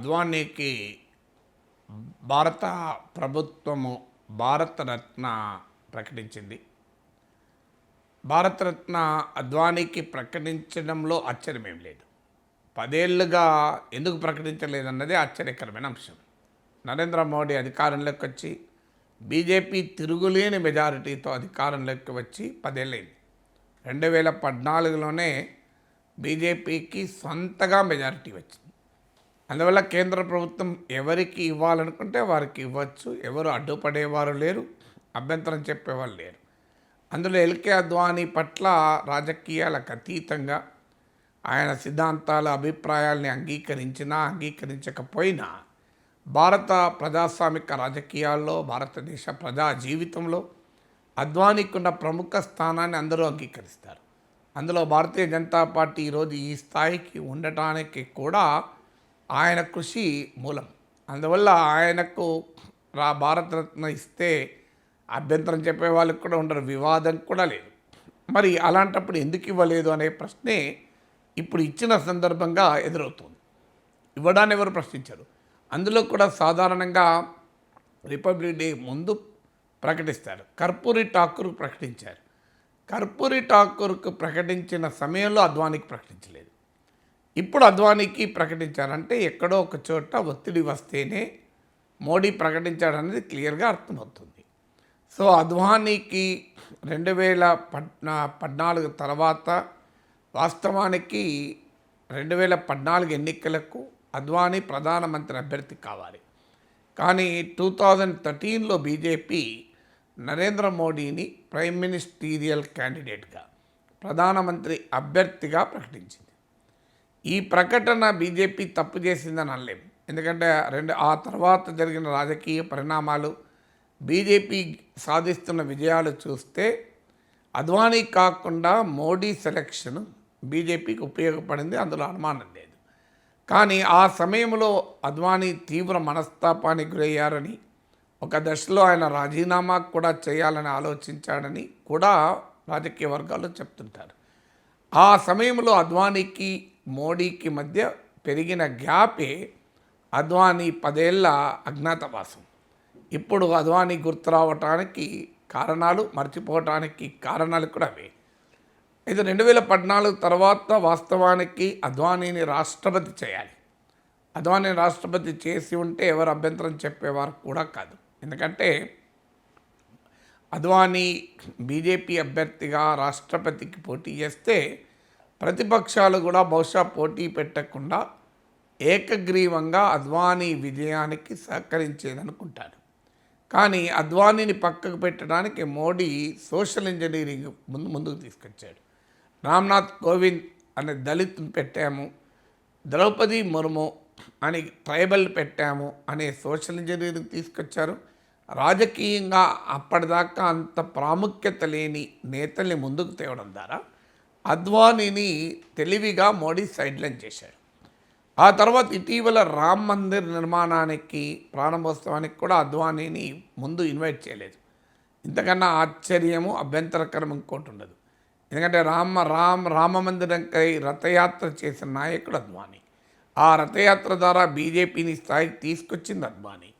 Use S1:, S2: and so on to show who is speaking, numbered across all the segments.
S1: అద్వానీకి భారత ప్రభుత్వము భారతరత్న ప్రకటించింది. భారతరత్న అద్వానీకి ప్రకటించడంలో ఆశ్చర్యమేం లేదు. పదేళ్ళుగా ఎందుకు ప్రకటించలేదన్నదే ఆశ్చర్యకరమైన అంశం. నరేంద్ర మోడీ అధికారంలోకి వచ్చి బీజేపీ తిరుగులేని మెజారిటీతో అధికారంలోకి వచ్చి పదేళ్ళైంది రెండు వేల పద్నాలుగులోనే బీజేపీకి సొంతగా మెజారిటీ వచ్చింది. అందువల్ల కేంద్ర ప్రభుత్వం ఎవరికి ఇవ్వాలనుకుంటే వారికి ఇవ్వచ్చు. ఎవరు అడ్డుపడేవారు లేరు. అభ్యంతరం చెప్పేవారు లేరు. అందులో ఎల్కే అద్వానీ పట్ల రాజకీయాలకు అతీతంగా ఆయన సిద్ధాంతాల అభిప్రాయాల్ని అంగీకరించినా అంగీకరించకపోయినా భారత ప్రజాస్వామిక రాజకీయాల్లో భారతదేశ ప్రజా జీవితంలో అద్వానీకి ఉన్న ప్రముఖ స్థానాన్ని అందరూ అంగీకరిస్తారు. అందులో భారతీయ జనతా పార్టీ ఈరోజు ఈ స్థాయికి ఉండటానికి కూడా ఆయన కృషి మూలం. అందువల్ల ఆయనకు రా భారతరత్న ఇస్తే అభ్యంతరం చెప్పే వాళ్ళకి కూడా ఉండరు వివాదం కూడా లేదు. మరి అలాంటప్పుడు ఎందుకు ఇవ్వలేదు అనే ప్రశ్నే ఇప్పుడు ఇచ్చిన సందర్భంగా ఎదురవుతుంది. ఇవ్వడాన్ని ఎవరు ప్రశ్నించారు. అందులో కూడా సాధారణంగా రిపబ్లిక్ డే ముందు ప్రకటిస్తారు. కర్పూరి ఠాకూర్ ప్రకటించారు. కర్పూరి ఠాకూర్కు ప్రకటించిన సమయంలో అద్వానికి ప్రకటించలేదు. ఇప్పుడు అద్వానీకి ప్రకటించారంటే ఎక్కడో ఒక చోట ఒత్తిడి వస్తేనే మోడీ ప్రకటించాడనేది క్లియర్గా అర్థమవుతుంది. సో అద్వానీకి రెండు వేల పద్నాలుగు తర్వాత వాస్తవానికి రెండు వేల పద్నాలుగు ఎన్నికలకు అద్వానీ ప్రధానమంత్రి అభ్యర్థి కావాలి. కానీ టూ థౌజండ్ థర్టీన్లో బీజేపీ నరేంద్ర మోడీని ప్రైమ్ మినిస్టీరియల్ క్యాండిడేట్గా ప్రధానమంత్రి అభ్యర్థిగా ప్రకటించింది. ఈ ప్రకటన బీజేపీ తప్పు చేసిందని అనలేము ఎందుకంటే రెండు ఆ తర్వాత జరిగిన రాజకీయ పరిణామాలు బీజేపీ సాధిస్తున్న విజయాలు చూస్తే అద్వానీ కాకుండా మోడీ సెలక్షన్ బీజేపీకి ఉపయోగపడింది అందులో అనుమానం లేదు. కానీ ఆ సమయంలో అద్వానీ తీవ్ర మనస్తాపానికి గురయ్యారని ఒక దశలో ఆయన రాజీనామా కూడా చేయాలని ఆలోచించాడని కూడా రాజకీయ వర్గాలు చెప్తుంటారు. ఆ సమయంలో అద్వానీకి మోడీకి మధ్య పెరిగిన గ్యాపే అద్వానీ పదేళ్ళ అజ్ఞాతవాసం. ఇప్పుడు అద్వానీ గుర్తు రావటానికి కారణాలు మర్చిపోవటానికి కారణాలు కూడా అవే. ఇది రెండు వేల పద్నాలుగు తర్వాత వాస్తవానికి అద్వానీని రాష్ట్రపతి చేయాలి. అద్వానీని రాష్ట్రపతి చేసి ఉంటే ఎవరు అభ్యంతరం చెప్పేవారు కూడా కాదు. ఎందుకంటే అద్వానీ బీజేపీ అభ్యర్థిగా రాష్ట్రపతికి పోటీ చేస్తే ప్రతిపక్షాలు కూడా బహుశా పోటీ పెట్టకుండా ఏకగ్రీవంగా అద్వానీ విజయానికి సహకరించేదనుకుంటారు. కానీ అద్వానీని పక్కకు పెట్టడానికి మోడీ సోషల్ ఇంజనీరింగ్ ముందు ముందుకు తీసుకొచ్చాడు. రామ్నాథ్ కోవింద్ అనే దళితుని పెట్టాము ద్రౌపది ముర్ము అని ట్రైబల్ పెట్టాము అనే సోషల్ ఇంజనీరింగ్ తీసుకొచ్చారు. రాజకీయంగా అప్పటిదాకా అంత ప్రాముఖ్యత లేని నేతల్ని ముందుకు తేవడం ద్వారా అద్వానీని తెలివిగా మోడీ సైడ్లైన్ చేశారు ఆ తర్వాత ఇటీవల రామ్ మందిర్ నిర్మాణానికి ప్రారంభోత్సవానికి కూడా అద్వానీని ముందు ఇన్వైట్ చేయలేదు. ఇంతకన్నా ఆశ్చర్యము అభ్యంతరకరం ఇంకోటి ఉండదు. ఎందుకంటే రామ రామ్ రామ మందిరంకై రథయాత్ర చేసిన నాయకుడు అద్వానీ. ఆ రథయాత్ర ద్వారా బీజేపీని స్థాయికి తీసుకొచ్చింది అద్వానీ.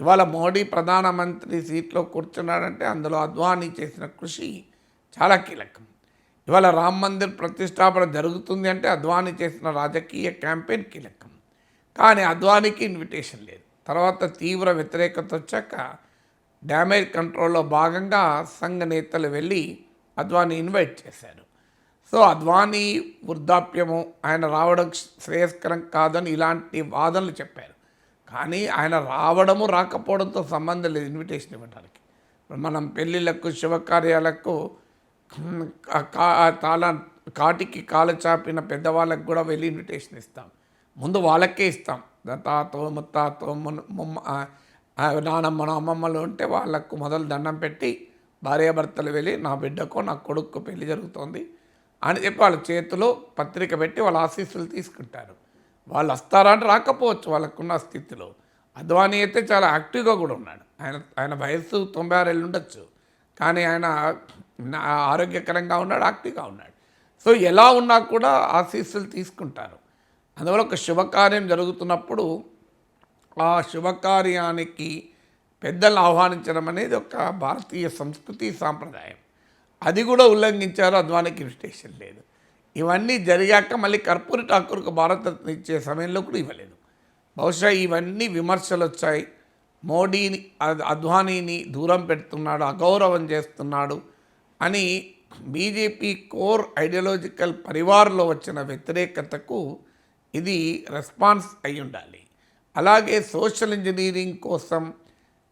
S1: ఇవాళ మోడీ ప్రధానమంత్రి సీట్లో కూర్చున్నాడంటే అందులో అద్వానీ చేసిన కృషి చాలా కీలకం. ఇవాళ రామ్ మందిర్ ప్రతిష్టాపన జరుగుతుంది అంటే అద్వానీ చేసిన రాజకీయ క్యాంపెయిన్ కీలకం. కానీ అద్వానీకి ఇన్విటేషన్ లేదు. తర్వాత తీవ్ర వ్యతిరేకత వచ్చాక డ్యామేజ్ కంట్రోల్లో భాగంగా సంఘ నేతలు వెళ్ళి అద్వానీ ఇన్వైట్ చేశారు. సో అద్వానీ వృద్ధాప్యము ఆయన రావడం శ్రేయస్కరం కాదని ఇలాంటి వాదనలు చెప్పారు. కానీ ఆయన రావడము రాకపోవడంతో సంబంధం లేదు ఇన్విటేషన్ ఇవ్వడానికి మనం పెళ్ళిళ్ళకు శుభకార్యాలకు తాళ కాటికి కాలు చాపిన పెద్దవాళ్ళకి కూడా వెళ్ళి ఇన్విటేషన్ ఇస్తాం. ముందు వాళ్ళకే ఇస్తాం. తాతో ముత్తాతో ముమ్మ నానమ్మ అమ్మమ్మలు ఉంటే వాళ్ళకు మొదలు దండం పెట్టి భార్యాభర్తలు వెళ్ళి నా బిడ్డకో నా కొడుకు పెళ్ళి జరుగుతోంది అని చెప్పి వాళ్ళ చేతిలో పత్రిక పెట్టి వాళ్ళ ఆశీస్సులు తీసుకుంటారు. వాళ్ళు వస్తారా అంటే రాకపోవచ్చు వాళ్ళకున్న స్థితిలో. అద్వానీ అయితే చాలా యాక్టివ్గా కూడా ఉన్నాడు. ఆయన ఆయన వయస్సు తొంభై ఆరు ఏళ్ళు ఉండొచ్చు. కానీ ఆయన ఆరోగ్యకరంగా ఉన్నాడు యాక్టివ్గా ఉన్నాడు. సో ఎలా ఉన్నా కూడా ఆశీస్సులు తీసుకుంటారు. అందువల్ల ఒక శుభకార్యం జరుగుతున్నప్పుడు ఆ శుభకార్యానికి పెద్దలను ఆహ్వానించడం అనేది ఒక భారతీయ సంస్కృతి సాంప్రదాయం. అది కూడా ఉల్లంఘించారు అద్వానికి ఇన్విటేషన్ లేదు. ఇవన్నీ జరిగాక మళ్ళీ కర్పూరి ఠాకూర్కు భారతరత్న ఇచ్చే సమయంలో కూడా ఇవ్వలేదు. బహుశా ఇవన్నీ విమర్శలు వచ్చాయి. మోడీని అద్వానీని దూరం పెడుతున్నాడు అగౌరవం చేస్తున్నాడు. అని బీజేపీ కోర్ ఐడియాలజికల్ పరివార్లో వచ్చిన వ్యతిరేకతకు ఇది రెస్పాన్స్ అయి ఉండాలి. అలాగే సోషల్ ఇంజనీరింగ్ కోసం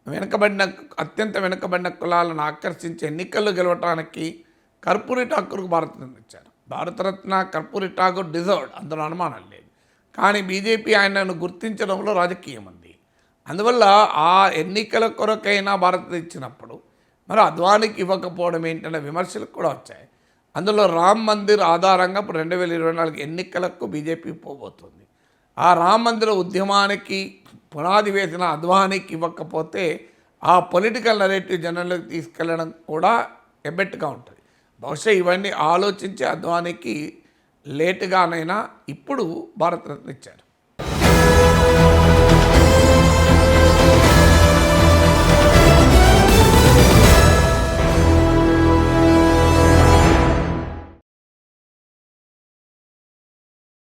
S1: వెనుకబడిన అత్యంత వెనుకబడిన కులాలను ఆకర్షించి ఎన్నికల్లో గెలవటానికి కర్పూరి ఠాకూర్కు భారతరత్న ఇచ్చారు. భారతరత్న కర్పూరి ఠాకూర్ డిజర్వ్డ్ అందులో అనుమానం లేదు. కానీ బీజేపీ ఆయనను గుర్తించడంలో రాజకీయం ఉంది. అందువల్ల ఆ ఎన్నికల కొరకైనా భారత్ ఇచ్చినప్పుడు మరి అద్వానికి ఇవ్వకపోవడం ఏంటనే విమర్శలు కూడా వచ్చాయి. అందులో రామ్ మందిర్ ఆధారంగా ఇప్పుడు రెండు వేల ఇరవై నాలుగు ఎన్నికలకు బీజేపీ పోబోతుంది. ఆ రామ్ మందిర ఉద్యమానికి పునాది వేసిన అద్వానికి ఇవ్వకపోతే ఆ పొలిటికల్ నరేటివ్ జనంలోకి తీసుకెళ్ళడం కూడా ఎబ్బెట్టుగా ఉంటుంది. బహుశా ఇవన్నీ ఆలోచించి అద్వానికి లేటుగానైనా ఇప్పుడు భారతరత్న ఇచ్చారు.